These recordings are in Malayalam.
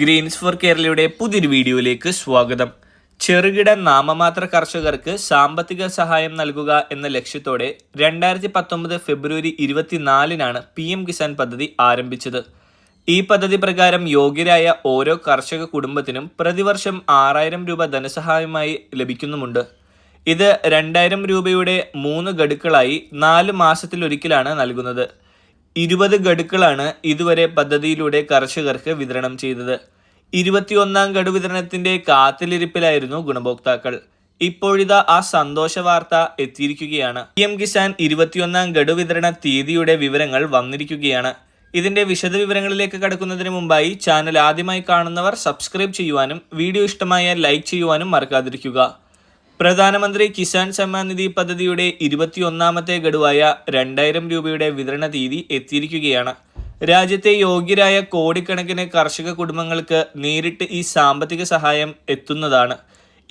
ഗ്രീൻസ് ഫോർ കേരളയുടെ പുതിയൊരു വീഡിയോയിലേക്ക് സ്വാഗതം. ചെറുകിട നാമമാത്ര കർഷകർക്ക് സാമ്പത്തിക സഹായം നൽകുക എന്ന ലക്ഷ്യത്തോടെ രണ്ടായിരത്തി പത്തൊമ്പത് ഫെബ്രുവരി ഇരുപത്തിനാലിനാണ് പി എം കിസാൻ പദ്ധതി ആരംഭിച്ചത്. ഈ പദ്ധതി പ്രകാരം യോഗ്യരായ ഓരോ കർഷക കുടുംബത്തിനും പ്രതിവർഷം ആറായിരം രൂപ ധനസഹായമായി ലഭിക്കുന്നുമുണ്ട്. ഇത് രണ്ടായിരം രൂപയുടെ മൂന്ന് ഗഡുക്കളായി നാല് മാസത്തിലൊരിക്കലാണ് നൽകുന്നത്. ഇരുപത് ഗഡുക്കളാണ് ഇതുവരെ പദ്ധതിയിലൂടെ കർഷകർക്ക് വിതരണം ചെയ്തത്. ഇരുപത്തിയൊന്നാം ഗഡു വിതരണത്തിന്റെ കാത്തിലിരിപ്പിലായിരുന്നു ഗുണഭോക്താക്കൾ. ഇപ്പോഴിതാ ആ സന്തോഷ വാർത്ത എത്തിയിരിക്കുകയാണ്. പി എം കിസാൻ ഇരുപത്തിയൊന്നാം ഗഡു വിതരണ തീയതിയുടെ വിവരങ്ങൾ വന്നിരിക്കുകയാണ്. ഇതിന്റെ വിശദവിവരങ്ങളിലേക്ക് കടക്കുന്നതിന് മുമ്പായി ചാനൽ ആദ്യമായി കാണുന്നവർ സബ്സ്ക്രൈബ് ചെയ്യുവാനും വീഡിയോ ഇഷ്ടമായ ലൈക്ക് ചെയ്യുവാനും മറക്കാതിരിക്കുക. പ്രധാനമന്ത്രി കിസാൻ സമ്മാൻ നിധി പദ്ധതിയുടെ ഇരുപത്തിയൊന്നാമത്തെ ഗഡുവായ രണ്ടായിരം രൂപയുടെ വിതരണ തീയതി എത്തിയിരിക്കുകയാണ്. രാജ്യത്തെ യോഗ്യരായ കോടിക്കണക്കിന് കർഷക കുടുംബങ്ങൾക്ക് നേരിട്ട് ഈ സാമ്പത്തിക സഹായം എത്തുന്നതാണ്.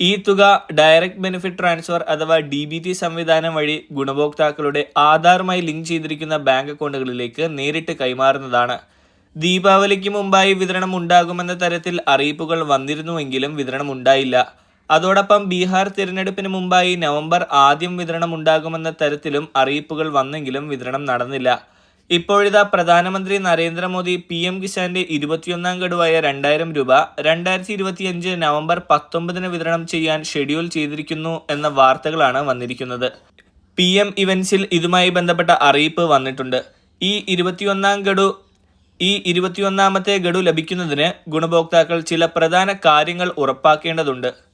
ഈ തുക ഡയറക്റ്റ് ബെനിഫിറ്റ് ട്രാൻസ്ഫർ അഥവാ ഡി ബി ടി സംവിധാനം വഴി ഗുണഭോക്താക്കളുടെ ആധാറുമായി ലിങ്ക് ചെയ്തിരിക്കുന്ന ബാങ്ക് അക്കൗണ്ടുകളിലേക്ക് നേരിട്ട് കൈമാറുന്നതാണ്. ദീപാവലിക്ക് മുമ്പായി വിതരണം ഉണ്ടാകുമെന്ന തരത്തിൽ അറിയിപ്പുകൾ വന്നിരുന്നുവെങ്കിലും വിതരണം ഉണ്ടായില്ല. അതോടൊപ്പം ബീഹാർ തിരഞ്ഞെടുപ്പിന് മുമ്പായി നവംബർ ആദ്യം വിതരണം ഉണ്ടാകുമെന്ന തരത്തിലും അറിയിപ്പുകൾ വന്നെങ്കിലും വിതരണം നടന്നില്ല. ഇപ്പോഴിതാ പ്രധാനമന്ത്രി നരേന്ദ്രമോദി പി എം കിസാന്റെ ഇരുപത്തിയൊന്നാം ഗഡുവായ രണ്ടായിരം രൂപ രണ്ടായിരത്തി ഇരുപത്തിയഞ്ച് നവംബർ പത്തൊമ്പതിന് വിതരണം ചെയ്യാൻ ഷെഡ്യൂൾ ചെയ്തിരിക്കുന്നു എന്ന വാർത്തകളാണ് വന്നിരിക്കുന്നത്. പി എം ഇവന്റ്സിൽ ഇതുമായി ബന്ധപ്പെട്ട അറിയിപ്പ് വന്നിട്ടുണ്ട്. ഈ ഇരുപത്തിയൊന്നാം ഗഡു ഈ ഇരുപത്തിയൊന്നാമത്തെ ഗഡു ലഭിക്കുന്നതിന് ഗുണഭോക്താക്കൾ ചില പ്രധാന കാര്യങ്ങൾ ഉറപ്പാക്കേണ്ടതുണ്ട്.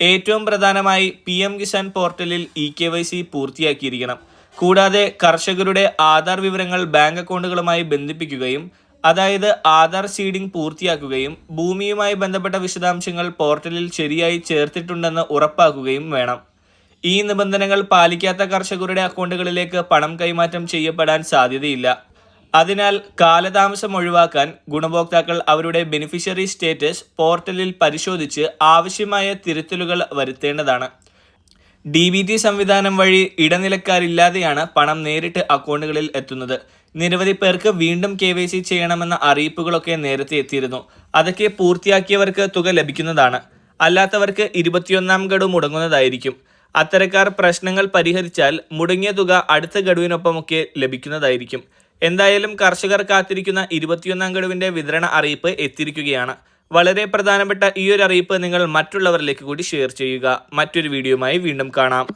ഏറ്റവും പ്രധാനമായി പി എം കിസാൻ പോർട്ടലിൽ ഇ കെ വൈ സി പൂർത്തിയാക്കിയിരിക്കണം. കൂടാതെ കർഷകരുടെ ആധാർ വിവരങ്ങൾ ബാങ്ക് അക്കൗണ്ടുകളുമായി ബന്ധിപ്പിക്കുകയും അതായത് ആധാർ സീഡിംഗ് പൂർത്തിയാക്കുകയും ഭൂമിയുമായി ബന്ധപ്പെട്ട വിശദാംശങ്ങൾ പോർട്ടലിൽ ശരിയായി ചേർത്തിട്ടുണ്ടെന്ന് ഉറപ്പാക്കുകയും വേണം. ഈ നിബന്ധനകൾ പാലിക്കാത്ത കർഷകരുടെ അക്കൗണ്ടുകളിലേക്ക് പണം കൈമാറ്റം ചെയ്യപ്പെടാൻ സാധ്യതയില്ല. അതിനാൽ കാലതാമസം ഒഴിവാക്കാൻ ഗുണഭോക്താക്കൾ അവരുടെ ബെനിഫിഷ്യറി സ്റ്റേറ്റസ് പോർട്ടലിൽ പരിശോധിച്ച് ആവശ്യമായ തിരുത്തലുകൾ വരുത്തേണ്ടതാണ്. ഡി ബി ടി സംവിധാനം വഴി ഇടനിലക്കാരില്ലാതെയാണ് പണം നേരിട്ട് അക്കൗണ്ടുകളിൽ എത്തുന്നത്. നിരവധി പേർക്ക് വീണ്ടും കെ വൈ സി ചെയ്യണമെന്ന അറിയിപ്പുകളൊക്കെ നേരത്തെ എത്തിയിരുന്നു. അതൊക്കെ പൂർത്തിയാക്കിയവർക്ക് തുക ലഭിക്കുന്നതാണ്. അല്ലാത്തവർക്ക് ഇരുപത്തിയൊന്നാം ഗഡു മുടങ്ങുന്നതായിരിക്കും. അത്തരക്കാർ പ്രശ്നങ്ങൾ പരിഹരിച്ചാൽ മുടങ്ങിയ തുക അടുത്ത ഗഡുവിനൊപ്പമൊക്കെ ലഭിക്കുന്നതായിരിക്കും. എന്തായാലും കർഷകർ കാത്തിരിക്കുന്ന ഇരുപത്തിയൊന്നാം ഗഡുവിന്റെ വിതരണ അറിയിപ്പ് എത്തിയിരിക്കുകയാണ്. വളരെ പ്രധാനപ്പെട്ട ഈ ഒരു അറിയിപ്പ് നിങ്ങൾ മറ്റുള്ളവരിലേക്ക് കൂടി ഷെയർ ചെയ്യുക. മറ്റൊരു വീഡിയോയുമായി വീണ്ടും കാണാം.